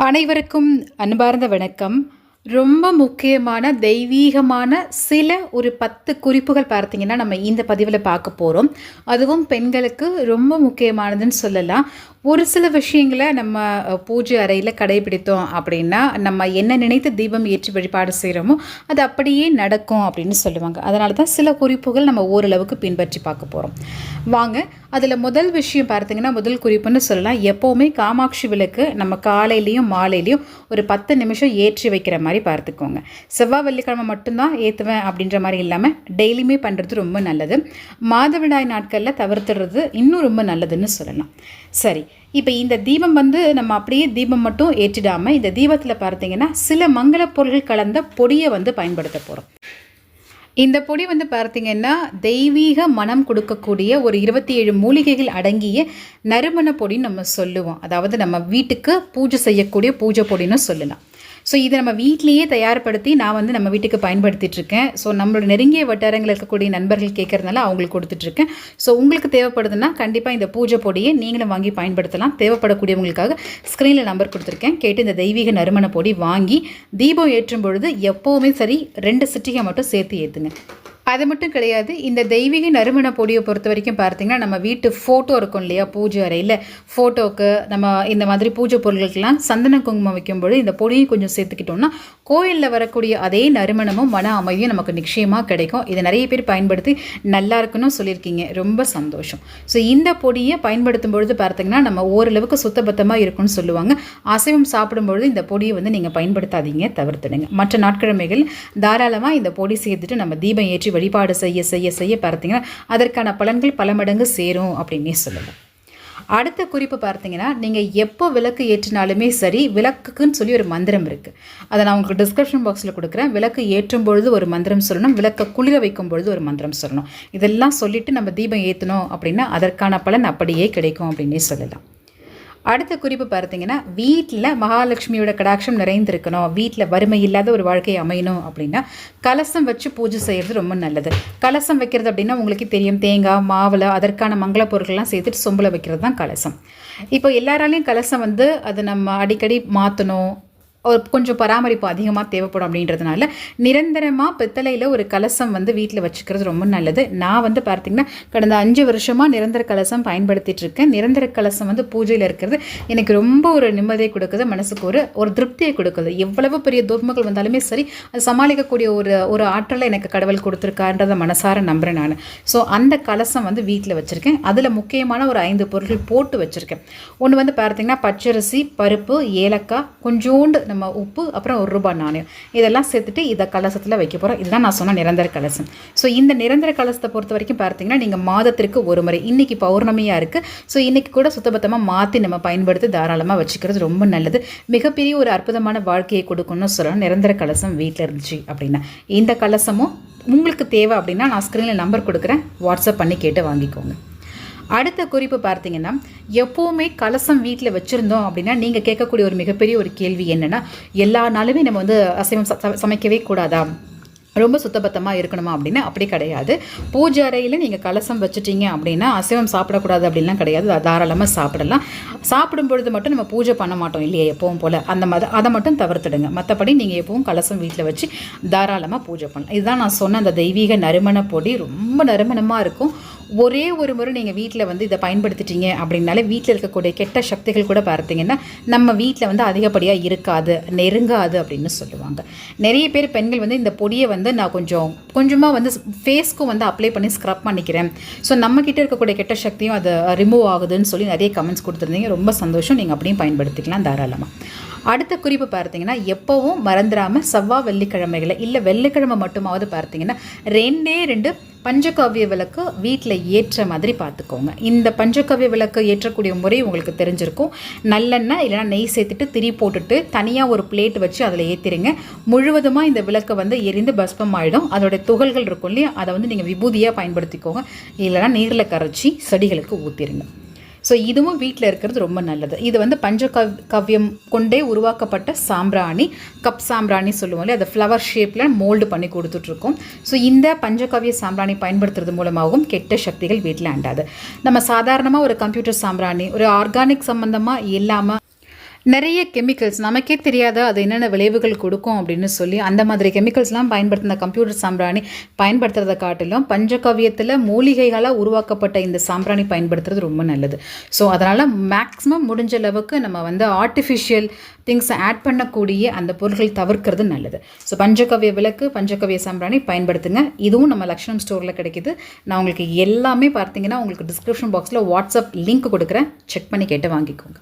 அனைவருக்கும் அன்பார்ந்த வணக்கம். ரொம்ப முக்கியமான தெய்வீகமான சில ஒரு பத்து குறிப்புகள் பார்த்திங்கன்னா நம்ம இந்த பதிவில் பார்க்க போகிறோம் அதுவும் பெண்களுக்கு ரொம்ப முக்கியமானதுன்னு சொல்லலாம். ஒரு சில விஷயங்களை நம்ம பூஜை அறையில் கடைபிடித்தோம் அப்படின்னா நம்ம என்ன நினைத்து தீபம் ஏற்றி வழிபாடு செய்கிறோமோ அது அப்படியே நடக்கும் அப்படின்னு சொல்லுவாங்க. அதனால தான் சில குறிப்புகள் நம்ம ஓரளவுக்கு பின்பற்றி பார்க்க போகிறோம் வாங்க அதில் முதல் விஷயம் பார்த்தீங்கன்னா முதல் குறிப்புன்னு சொல்லலாம். எப்போவுமே காமாட்சி விளக்கு நம்ம காலையிலையும் மாலையிலையும் ஒரு பத்து நிமிஷம் ஏற்றி வைக்கிற மாதிரி பார்த்துக்கோங்க. செவ்வாய் வெள்ளிக்கிழமை மட்டும்தான் ஏற்றுவேன் அப்படின்ற மாதிரி இல்லாமல் டெய்லியுமே பண்ணுறது ரொம்ப நல்லது. மாதவிடாய் நாட்களில் தவிர்த்துடுறது இன்னும் ரொம்ப நல்லதுன்னு சொல்லலாம். சரி இப்போ இந்த தீபம் வந்து நம்ம அப்படியே தீபம் மட்டும் ஏற்றிடாமல் இந்த தீபத்தில் பார்த்தீங்கன்னா சில மங்கள பொருள்கள் கலந்த பொடியை வந்து பயன்படுத்த போகிறோம் இந்த பொடி வந்து பார்த்திங்கன்னா தெய்வீக மனம் கொடுக்கக்கூடிய ஒரு இருபத்தி ஏழு மூலிகைகள் அடங்கிய நறுமண பொடின்னு நம்ம சொல்லுவோம். அதாவது நம்ம வீட்டுக்கு பூஜை செய்யக்கூடிய பூஜை பொடின்னு சொல்லலாம். ஸோ இதை நம்ம வீட்லேயே தயார்படுத்தி நான் வந்து நம்ம வீட்டுக்கு பயன்படுத்திகிட்ருக்கேன் ஸோ நம்மளோட நெருங்கிய வட்டாரங்களில் இருக்கக்கூடிய நண்பர்கள் கேட்கறதுனால அவங்களுக்கு கொடுத்துட்ருக்கேன் ஸோ உங்களுக்கு தேவைப்படுதுன்னா கண்டிப்பாக இந்த பூஜை பொடியை நீங்களும் வாங்கி பயன்படுத்தலாம். தேவைப்படக்கூடியவங்களுக்காக ஸ்க்ரீனில் நம்பர் கொடுத்துருக்கேன். கேட்டு இந்த தெய்வீக நறுமண பொடி வாங்கி தீபம் ஏற்றும் பொழுது எப்போவுமே சரி ரெண்டு சிட்டிகை மட்டும் சேர்த்து ஏற்றுங்க அது மட்டும் கிடையாது இந்த தெய்வீக நறுமண பொடியை பொறுத்த வரைக்கும் பார்த்தீங்கன்னா நம்ம வீட்டு ஃபோட்டோ இருக்கும் இல்லையா? பூஜை அறையில். ஃபோட்டோக்கு நம்ம இந்த மாதிரி பூஜை பொருட்களுக்கெல்லாம் சந்தன குங்குமம் வைக்கும்போது இந்த பொடியை கொஞ்சம் சேர்த்துக்கிட்டோம்னா கோயிலில் வரக்கூடிய அதே நறுமணமும் மன அமைதியும் நமக்கு நிச்சயமாக கிடைக்கும். இதை நிறைய பேர் பயன்படுத்தி நல்லா இருக்குன்னு சொல்லியிருக்கீங்க. ரொம்ப சந்தோஷம். ஸோ இந்த பொடியை பயன்படுத்தும் பொழுது பார்த்தீங்கன்னா நம்ம ஓரளவுக்கு சுத்தபத்தமாக இருக்கும்னு சொல்லுவாங்க. அசைவம் சாப்பிடும்பொழுது இந்த பொடியை வந்து நீங்கள் பயன்படுத்தாதீங்க தவிர்த்துடுங்க. மற்ற நாட்கிழமைகள் தாராளமாக இந்த பொடி சேர்த்துட்டு நம்ம தீபம் ஏற்றி வழிபாடு செய்ய செய்ய செய்ய பார்த்தீங்கன்னா அதற்கான பலன்கள் பல மடங்கு சேரும் அப்படின்னே சொல்லலாம். அடுத்த குறிப்பு பார்த்தீங்கன்னா நீங்கள் எப்போ விளக்கு ஏற்றினாலுமே சரி விளக்குக்குன்னு சொல்லி ஒரு மந்திரம் இருக்குது அதை நான் உங்களுக்கு டிஸ்கிரிப்ஷன் பாக்ஸில் கொடுக்குறேன். விளக்கு ஏற்றும் பொழுது ஒரு மந்திரம் சொல்லணும். விளக்கை குளிர வைக்கும் பொழுது ஒரு மந்திரம் சொல்லணும். இதெல்லாம் சொல்லிவிட்டு நம்ம தீபம் ஏற்றணும் அப்படின்னா அதற்கான பலன் அப்படியே கிடைக்கும் அப்படின்னே சொல்லலாம். அடுத்த குறிப்பு பார்த்தீங்கன்னா வீட்டில் மகாலட்சுமியோட கடாட்சம் நிறைந்திருக்கணும். வீட்டில் வறுமை இல்லாத ஒரு வாழ்க்கை அமையணும் அப்படின்னா கலசம் வச்சு பூஜை செய்கிறது ரொம்ப நல்லது. கலசம் வைக்கிறது அப்படின்னா உங்களுக்கு தெரியும் தேங்காய் மாவில் அதற்கான மங்கள பொருட்கள்லாம் சேர்த்துட்டு சொம்பில் வைக்கிறது தான் கலசம். இப்போ எல்லாராலையும் கலசம் வந்து அதை நம்ம அடிக்கடி மாற்றணும் கொஞ்சம் பராமரிப்பு அதிகமாக தேவைப்படும் அப்படின்றதுனால நிரந்தரமாக பித்தளையில் ஒரு கலசம் வந்து வீட்டில் வச்சுக்கிறது ரொம்ப நல்லது. நான் வந்து பார்த்திங்கன்னா கடந்த அஞ்சு வருஷமாக நிரந்தர கலசம் பயன்படுத்திட்டு இருக்கேன். நிரந்தர கலசம் வந்து பூஜையில் இருக்கிறது எனக்கு ரொம்ப ஒரு நிம்மதியை கொடுக்குது மனசுக்கு ஒரு ஒரு திருப்தியை கொடுக்குது. எவ்வளவு பெரிய துர்மங்கள் வந்தாலுமே சரி அது சமாளிக்கக்கூடிய ஒரு ஒரு ஆற்றலை எனக்கு கடவுள் கொடுத்துருக்காருன்றதை மனசார நம்புகிறேன் நான். ஸோ அந்த கலசம் வந்து வீட்டில் வச்சுருக்கேன். அதில் முக்கியமான ஒரு ஐந்து பொருட்கள் போட்டு வச்சுருக்கேன். ஒன்று வந்து பார்த்திங்கன்னா பச்சரிசி பருப்பு ஏலக்காய் கொஞ்சோண்டு நம்ம உப்பு அப்புறம் ஒரு ரூபாய் நாணயம். இதெல்லாம் சேர்த்துட்டு இதை கலசத்தில் வைக்க போகிறோம் இதுதான் நான் சொன்ன நிரந்தர கலசம். ஸோ இந்த நிரந்தர கலசத்தை பொறுத்த வரைக்கும் பார்த்தீங்கன்னா நீங்கள் மாதத்திற்கு ஒரு முறை இன்றைக்கி பௌர்ணமியாக இருக்குது ஸோ இன்றைக்கி கூட சுத்தபத்தமாக மாற்றி நம்ம பயன்படுத்தி தாராளமாக வச்சுக்கிறது ரொம்ப நல்லது. மிகப்பெரிய ஒரு அற்புதமான வாழ்க்கையை கொடுக்கணும்னு சொல்லலாம் நிரந்தர கலசம் வீட்டில் இருந்துச்சு அப்படின்னா. இந்த கலசமும் உங்களுக்கு தேவை அப்படின்னா நான் ஸ்க்ரீனில் நம்பர் கொடுக்குறேன். வாட்ஸ்அப் பண்ணி கேட்டு வாங்கிக்கோங்க. அடுத்த குறிப்பு பார்த்தீங்கன்னா எப்போவுமே கலசம் வீட்டில் வச்சுருந்தோம் அப்படின்னா நீங்கள் கேட்கக்கூடிய ஒரு மிகப்பெரிய ஒரு கேள்வி என்னென்னா எல்லா நாளுமே நம்ம வந்து அசைவம் ச- சமைக்கவே கூடாதா? ரொம்ப சுத்தபத்தமாக இருக்கணுமா அப்படின்னா அப்படி கிடையாது. பூஜை அறையில் நீங்கள் கலசம் வச்சுட்டீங்க அப்படின்னா அசைவம் சாப்பிடக்கூடாது அப்படின்லாம் கிடையாது. தாராளமாக சாப்பிடலாம். சாப்பிடும் பொழுது மட்டும் நம்ம பூஜை பண்ண மாட்டோம் இல்லையா எப்பவும் போல்? அந்த மாதிரி அதை மட்டும் தவிர்த்துடுங்க. மற்றபடி நீங்கள் எப்பவும் கலசம் வீட்டில் வச்சு தாராளமாக பூஜை பண்ணலாம். இதுதான் நான் சொன்ன அந்த தெய்வீக நறுமண பொடி. ரொம்ப நறுமணமாக இருக்கும். ஒரே ஒரு முறை நீங்கள் வீட்டில் வந்து இதை பயன்படுத்திட்டீங்க அப்படின்னாலே வீட்டில் இருக்கக்கூடிய கெட்ட சக்திகள் கூட பார்த்தீங்கன்னா நம்ம வீட்டில் வந்து அதிகப்படியாக இருக்காது நெருங்காது அப்படின்னு சொல்லுவாங்க. நிறைய பேர் பெண்கள் வந்து இந்த பொடியை வந்து நான் கொஞ்சம் கொஞ்சமாக வந்து ஃபேஸ்க்கும் வந்து அப்ளை பண்ணி ஸ்க்ரப் பண்ணிக்கிறேன். ஸோ நம்மக்கிட்ட இருக்கக்கூடிய கெட்ட சக்தியும் அது ரிமூவ் ஆகுதுன்னு சொல்லி நிறைய கமெண்ட்ஸ் கொடுத்துருந்தீங்க. ரொம்ப சந்தோஷம். நீங்கள் அப்படியும் பயன்படுத்திக்கலாம் தாராளமாக அடுத்த குறிப்பு பார்த்தீங்கன்னா எப்போவும் மறந்துடாமல் செவ்வாய் வெள்ளிக்கிழமைகளை இல்லை வெள்ளிக்கிழமை மட்டுமாவது பார்த்தீங்கன்னா ரெண்டே ரெண்டு பஞ்சகாவிய விளக்கு வீட்டில் ஏற்ற மாதிரி பார்த்துக்கோங்க. இந்த பஞ்சகாவிய விளக்கு ஏற்றக்கூடிய முறை உங்களுக்கு தெரிஞ்சிருக்கும். நல்லெண்ணெய் இல்லைனா நெய் சேர்த்துட்டு திரி போட்டுட்டு தனியாக ஒரு பிளேட் வச்சு அதில் ஏற்றிடுங்க முழுவதுமாக இந்த விளக்கை வந்து எரிந்து பஸ்பம் ஆகிடும் அதோட துகள்கள் இருக்கும் இல்லையா? அதை வந்து நீங்கள் விபூதியாக பயன்படுத்திக்கோங்க. இல்லைன்னா நீரில் கரைச்சி செடிகளுக்கு ஊற்றிடுங்க ஸோ இதுவும் வீட்டில் இருக்கிறது ரொம்ப நல்லது. இது வந்து பஞ்ச கவ் கவ்யம் கொண்டே உருவாக்கப்பட்ட சாம்பிராணி கப் சாம்பிராணி சொல்லுவோம் இல்லையா? அதை ஃப்ளவர் ஷேப்பில் மோல்டு பண்ணி கொடுத்துட்ருக்கோம். ஸோ இந்த பஞ்சகவ்ய சாம்பிராணி பயன்படுத்துறது மூலமாகவும் கெட்ட சக்திகள் வீட்டில் அண்டாது. நம்ம சாதாரணமாக ஒரு கம்ப்யூட்டர் சாம்பிராணி ஒரு ஆர்கானிக் சம்மந்தமாக இல்லாமல் நிறைய கெமிக்கல்ஸ் நமக்கே தெரியாத அது என்னென்ன விளைவுகள் கொடுக்கும் அப்படின்னு சொல்லி. அந்த மாதிரி கெமிக்கல்ஸ்லாம் பயன்படுத்தின கம்ப்யூட்டர் சாம்பிராணி பயன்படுத்துறதை காட்டிலும் பஞ்சகவ்யத்தில் மூலிகைகளாக உருவாக்கப்பட்ட இந்த சாம்பிராணி பயன்படுத்துறது ரொம்ப நல்லது. ஸோ அதனால் மேக்ஸிமம் முடிஞ்ச அளவுக்கு நம்ம வந்து ஆர்டிஃபிஷியல் திங்ஸை ஆட் பண்ணக்கூடிய அந்த பொருட்கள் தவிர்க்கிறது நல்லது. ஸோ பஞ்சகவ்ய விளக்கு பஞ்சகவ்ய சாம்பிராணி பயன்படுத்துங்க. இதுவும் நம்ம லக்ஷணம் ஸ்டோரில் கிடைக்குது. நான் உங்களுக்கு எல்லாமே பார்த்தீங்கன்னா உங்களுக்கு டிஸ்கிரிப்ஷன் பாக்ஸில் வாட்ஸ்அப் லிங்க் கொடுக்குறேன். செக் பண்ணி கேட்டு வாங்கிக்கோங்க.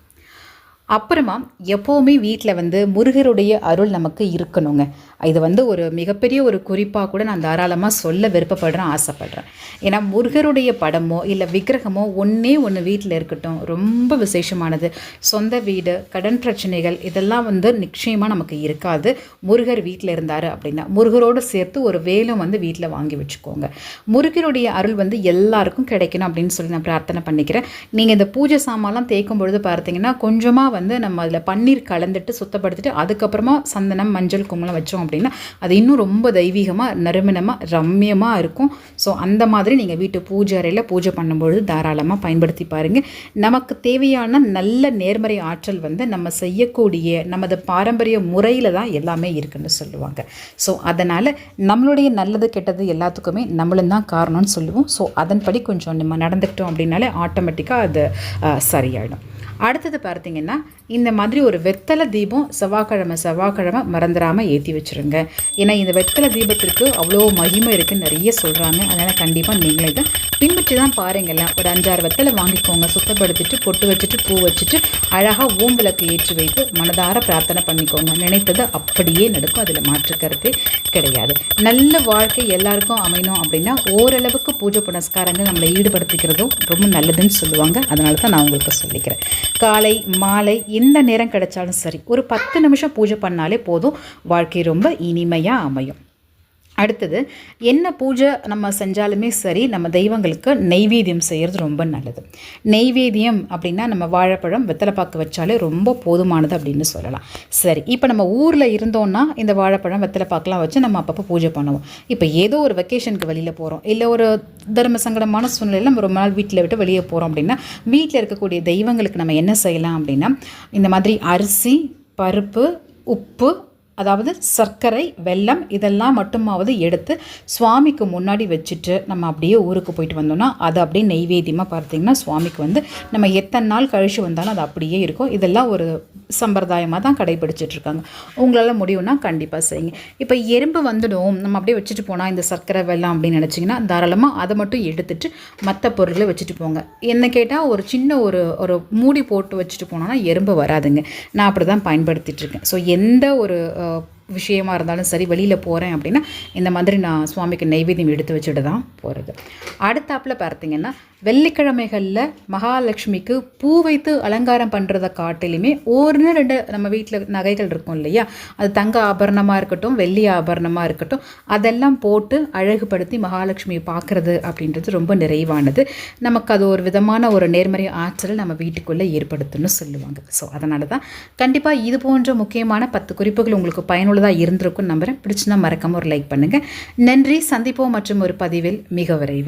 அப்புறமா எப்போவுமே வீட்டில் வந்து முருகருடைய அருள் நமக்கு இருக்கணுங்க. இது வந்து ஒரு மிகப்பெரிய ஒரு குறிப்பாக கூட நான் தாராளமாக சொல்ல விருப்பப்படுறேன் ஆசைப்படுறேன். ஏன்னா முருகருடைய படமோ இல்லை விக்கிரகமோ ஒன்றே ஒன்று வீட்டில் இருக்கட்டும். ரொம்ப விசேஷமானது. சொந்த வீடு கடன் பிரச்சனைகள் இதெல்லாம் வந்து நிச்சயமாக நமக்கு இருக்காது. முருகர் வீட்டில் இருந்தார் அப்படின்னா முருகரோடு சேர்த்து ஒரு வேலும் வந்து வீட்டில் வாங்கி வச்சுக்கோங்க. முருகருடைய அருள் வந்து எல்லாருக்கும் கிடைக்கணும் அப்படின்னு சொல்லி நான் பிரார்த்தனை பண்ணிக்கிறேன். நீங்கள் இந்த பூஜை சாமான்லாம் தேய்க்கும் பொழுது பார்த்தீங்கன்னா கொஞ்சமாக வந்து நம்ம அதில் பன்னீர் கலந்துட்டு சுத்தப்படுத்திட்டு அதுக்கப்புறமா சந்தனம் மஞ்சள் குங்குமம் வச்சோம் அப்படின்னா அது இன்னும் ரொம்ப தெய்வீகமாக நறுமணமாக ரம்யமாக இருக்கும். ஸோ அந்த மாதிரி நீங்கள் வீட்டு பூஜை அறையில் பூஜை பண்ணும்பொழுது தாராளமாக பயன்படுத்தி பாருங்கள் நமக்கு தேவையான நல்ல நேர்மறை ஆற்றல் வந்து நம்ம செய்யக்கூடிய நமது பாரம்பரிய முறையில் தான் எல்லாமே இருக்குன்னு சொல்லுவாங்க. ஸோ அதனால் நம்மளுடைய நல்லது கெட்டது எல்லாத்துக்குமே நம்மளும் தான் காரணம்னு சொல்லுவோம். ஸோ அதன்படி கொஞ்சம் நம்ம நடந்துக்கிட்டோம் அப்படின்னாலே ஆட்டோமேட்டிக்காக அது சரியாயிடும். அடுத்தது பார்த்தீங்கன்னா இந்த மாதிரி ஒரு வெத்தலை தீபம் செவ்வாய்க்கிழமை செவ்வாய்க்கிழமை மறந்துடாமல் ஏற்றி வச்சுருங்க. ஏன்னா இந்த வெத்தலை தீபத்திற்கு அவ்வளோ மகிமை இருக்குதுன்னு நிறைய சொல்கிறாங்க அதனால் கண்டிப்பாக நீங்களே இதை பின்பற்றி தான் பாருங்களேன். ஒரு அஞ்சாறு வெத்தலை வாங்கிக்கோங்க. சுத்தப்படுத்திட்டு பொட்டு வச்சுட்டு பூ வச்சுட்டு அழகாக ஓம் விளக்கு ஏற்றி வைத்து மனதார பிரார்த்தனை பண்ணிக்கோங்க. நினைத்தது அப்படியே நடக்கும். அதில் மாற்றுக்கிறது கிடையாது. நல்ல வாழ்க்கை எல்லாருக்கும் அமையணும் அப்படின்னா ஓரளவுக்கு பூஜை புனஸ்காரங்கள் நம்மளை ஈடுபடுத்திக்கிறதும் ரொம்ப நல்லதுன்னு சொல்லுவாங்க. அதனால தான் நான் உங்களுக்கு சொல்லிக்கிறேன். காலை மாலை எந்த நேரம் கிடைச்சாலும் சரி ஒரு பத்து நிமிஷம் பூஜை பண்ணாலே போதும். வாழ்க்கை ரொம்ப இனிமையாக அமையும். அடுத்தது என்ன பூஜை நம்ம செஞ்சாலுமே சரி நம்ம தெய்வங்களுக்கு நெய்வேத்தியம் செய்கிறது ரொம்ப நல்லது. நெய்வேத்தியம் அப்படின்னா நம்ம வாழைப்பழம் வெத்தலைப்பாக்கு வச்சாலே ரொம்ப போதுமானது அப்படின்னு சொல்லலாம். சரி இப்போ நம்ம ஊரில் இருந்தோம்னா இந்த வாழைப்பழம் வெத்தலைப்பாக்கெலாம் வச்சு நம்ம அப்பப்போ பூஜை பண்ணுவோம். இப்போ ஏதோ ஒரு வெக்கேஷனுக்கு வெளியில் போகிறோம் இல்லை ஒரு தர்ம சங்கடமான சூழ்நிலையில் நம்ம ரொம்ப நாள் வீட்டில் விட்டு வெளியே போகிறோம் அப்படின்னா வீட்டில் இருக்கக்கூடிய தெய்வங்களுக்கு நம்ம என்ன செய்யலாம் அப்படின்னா இந்த மாதிரி அரிசி பருப்பு உப்பு அதாவது சர்க்கரை வெல்லம் இதெல்லாம் மட்டுமாவது எடுத்து சுவாமிக்கு முன்னாடி வச்சுட்டு நம்ம அப்படியே ஊருக்கு போயிட்டு வந்தோம்னா அது அப்படியே நெய்வேத்தியமாக பார்த்தீங்கன்னா சுவாமிக்கு வந்து நம்ம எத்தனை நாள் கழிச்சு வந்தாலும் அது அப்படியே இருக்கும். இதெல்லாம் ஒரு சம்பிரதாயமாக தான் கடைபிடிச்சிட்ருக்காங்க உங்களால் முடியும்னா கண்டிப்பாக செய்யுங்க. இப்போ எறும்பு வந்துடும். நம்ம அப்படியே வச்சுட்டு போனால் இந்த சர்க்கரை வெல்லம் அப்படின்னு நினச்சிங்கன்னா தாராளமாக அதை மட்டும் எடுத்துட்டு மற்ற பொருளை வச்சுட்டு போங்க. என்ன கேட்டால் ஒரு சின்ன ஒரு ஒரு மூடி போட்டு வச்சுட்டு போனோன்னா எறும்பு வராதுங்க. நான் அப்படி தான் பயன்படுத்திகிட்ருக்கேன் ஸோ எந்த ஒரு uh, விஷயமா இருந்தாலும் சரி வெளியில் போகிறேன் அப்படின்னா இந்த மாதிரி நான் சுவாமிக்கு நைவேத்தியம் எடுத்து வச்சுட்டு தான் போகிறது அடுத்தாப்பில் பார்த்தீங்கன்னா வெள்ளிக்கிழமைகளில் மகாலட்சுமிக்கு பூ வைத்து அலங்காரம் பண்ணுறத காட்டிலுமே ஒரு ரெண்டு நம்ம வீட்டில் நகைகள் இருக்கும் இல்லையா? அது தங்க ஆபரணமாக இருக்கட்டும் வெள்ளி ஆபரணமாக இருக்கட்டும் அதெல்லாம் போட்டு அழகுபடுத்தி மகாலட்சுமியை பார்க்குறது அப்படின்றது ரொம்ப நிறைவானது. நமக்கு அது ஒரு விதமான ஒரு நேர்மறை ஆற்றல் நம்ம வீட்டுக்குள்ளே ஏற்படுத்துன்னு சொல்லுவாங்க. ஸோ அதனால தான் கண்டிப்பாக இது போன்ற முக்கியமான பத்து குறிப்புகள் உங்களுக்கு பயனுள்ள பயனுள்ளதாக இருந்திருக்கும் நம்புகிறேன் பிடிச்சுன்னா மறக்காமல் ஒரு லைக் பண்ணுங்கள் நன்றி. சந்திப்போம் மற்றும் ஒரு பதிவில் மிக விரைவில்.